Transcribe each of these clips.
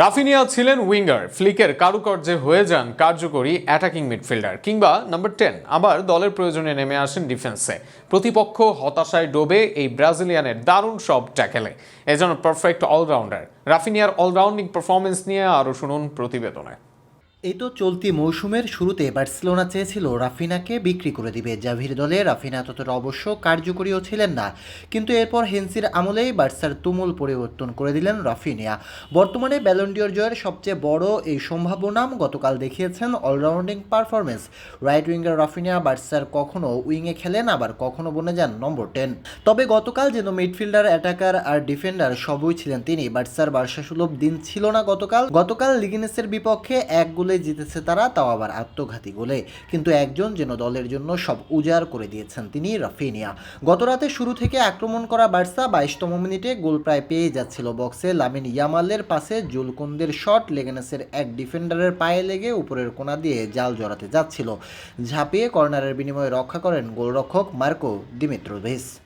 Raphinha ছিলেন winger. ফ্লিকের কারুকার্যে হয়ে যান কার্যকরী অ্যাটাকিং মিডফিল্ডার কিংবা নাম্বার টেন আবার দলের প্রয়োজনে নেমে আসেন ডিফেন্সে প্রতিপক্ষ হতাশায় ডোবে এই ব্রাজিলিয়ানের দারুণ সব ট্যাকেলে এজন্য পারফেক্ট অলরাউন্ডার রাফিনিয়ার অলরাউন্ডিং পারফরমেন্স নিয়ে আরও শুনুন প্রতিবেদনে। এই তো চলতি মৌসুমের শুরুতে বার্সেলোনা চেয়েছিল রাফিনাকে বিক্রি করে দিবে। জাভির দলে রাফিনা ততটা অবশ্য কার্যকরীও ছিলেন না। কিন্তু এরপর হেন্সির আমলেই বার্সার তুমুল পরিবর্তন করে দিলেন রাফিনিয়া। বর্তমানে ব্যালন্ডিয়র জয়ের সবচেয়ে বড় এই সম্ভাব্য নাম গতকাল দেখিয়েছেন all rounding performance right winger Raphinha বার্সার কখনো উইংয়ে খেলেন, আবার কখনো বনে যান নম্বর টেন। তবে গতকাল যেন মিডফিল্ডার, অ্যাটাকার আর ডিফেন্ডার সবই ছিলেন তিনি। বার্সার বার্সা সুলভ দিন ছিল না গতকাল। গতকাল লিগিনেসের বিপক্ষে এক গোলে জিতেছে তারা, তাও আবার আত্মঘাতী গোলে। কিন্তু একজন যেন দলের জন্য সব উজাড় করে দিয়েছেন তিনি রাফিনিয়া। গতরাতে শুরু থেকে আক্রমণ করা বার্সা বাইশতম মিনিটে গোল প্রায় পেয়ে যাচ্ছিল বক্সে। লামিন ইয়ামালের পাশে জুলকুন্দের শট, লেগেনেসের এক ডিফেন্ডারের পায়ে লেগে উপরের কোণা দিয়ে জাল জড়াতে যাচ্ছিল। ঝাঁপিয়ে কর্নারের বিনিময়ে রক্ষা করেন গোলরক্ষক মার্কো দিমিত্রোভিস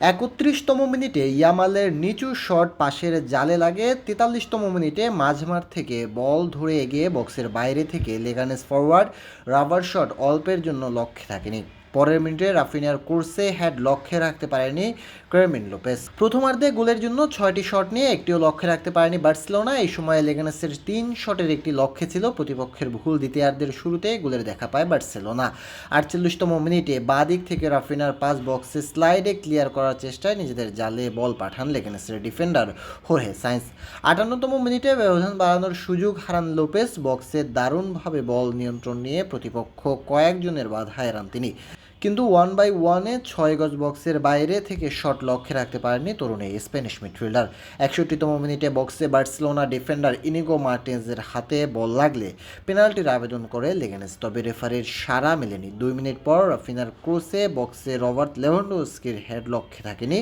একত্রিশতম মিনিটে ইয়ামালের নিচু শট পাশের জালে লাগে, তেতাল্লিশতম মিনিটে মাঝমাঠ থেকে বল ধরে এগিয়ে বক্সের বাইরে থেকে লেগানেস ফরওয়ার্ড রাবার শট অল্পের জন্য লক্ষ্যে থাকেনি। পরের মিনিটে রাফিনিয়ার কোর্সে হ্যাড লক্ষ্যে রাখতে পারেনি ক্রেমিন লোপেস প্রথমার্ধে গোলের জন্য ছয়টি শট নিয়ে একটিও লক্ষ্যে রাখতে পারেনি বার্সেলোনা। এই সময়ে লেগানেসের তিন শটের একটি লক্ষ্যে ছিল প্রতিপক্ষের ভুল দ্বিতীয়ার্ধের শুরুতে গোলের দেখা পায় বার্সেলোনা। আটচল্লিশতম মিনিটে বা দিক থেকে রাফিনার পাস বক্সে স্লাইডে ক্লিয়ার করার চেষ্টায় নিজেদের জালে বল পাঠান লেগানেসের ডিফেন্ডার হোরহে সাইন্স। আটান্নতম মিনিটে ব্যবধান বাড়ানোর সুযোগ হারান লোপেস বক্সে দারুণভাবে বল নিয়ন্ত্রণ নিয়ে প্রতিপক্ষ কয়েকজনের বাধা এড়ান তিনি। কিন্তু ওয়ান বাই ওয়ানে ছয় গজ বক্সের বাইরে থেকে শট লক্ষ্যে রাখতে পারেনি তরুণ এই স্প্যানিশ মিডফিল্ডার। একষট্টিতম মিনিটে বক্সে বার্সেলোনা ডিফেন্ডার ইনিগো মার্টিন্সের হাতে বল লাগলে পেনাল্টির আবেদন করে লেগেনেস, তবে রেফারির সাড়া মেলেনি। দুই মিনিট পর রাফিনার ক্রোসে বক্সে রবার্ট লেভানডোস্কির হেড লক্ষ্যে থাকেনি।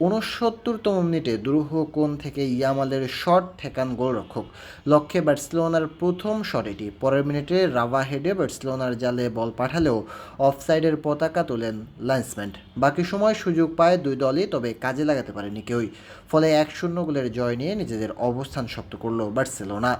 উনসত্তরতম মিনিটে দুরূহ কোণ থেকে ইয়ামালের শট ঠেকান গোলরক্ষক লক্ষ্যে বার্সেলোনার প্রথম শট এটি। পরের মিনিটে রাভা হেডে বার্সেলোনার জালে বল পাঠালেও অফসাইডের পতাকা তোলেন লাইন্সম্যান। বাকি সময় সুযোগ পায় দুই দলই, তবে কাজে লাগাতে পারেনি কেউই। ফলে এক শূন্য গোলের জয় নিয়ে নিজেদের অবস্থান শক্ত করল বার্সেলোনা।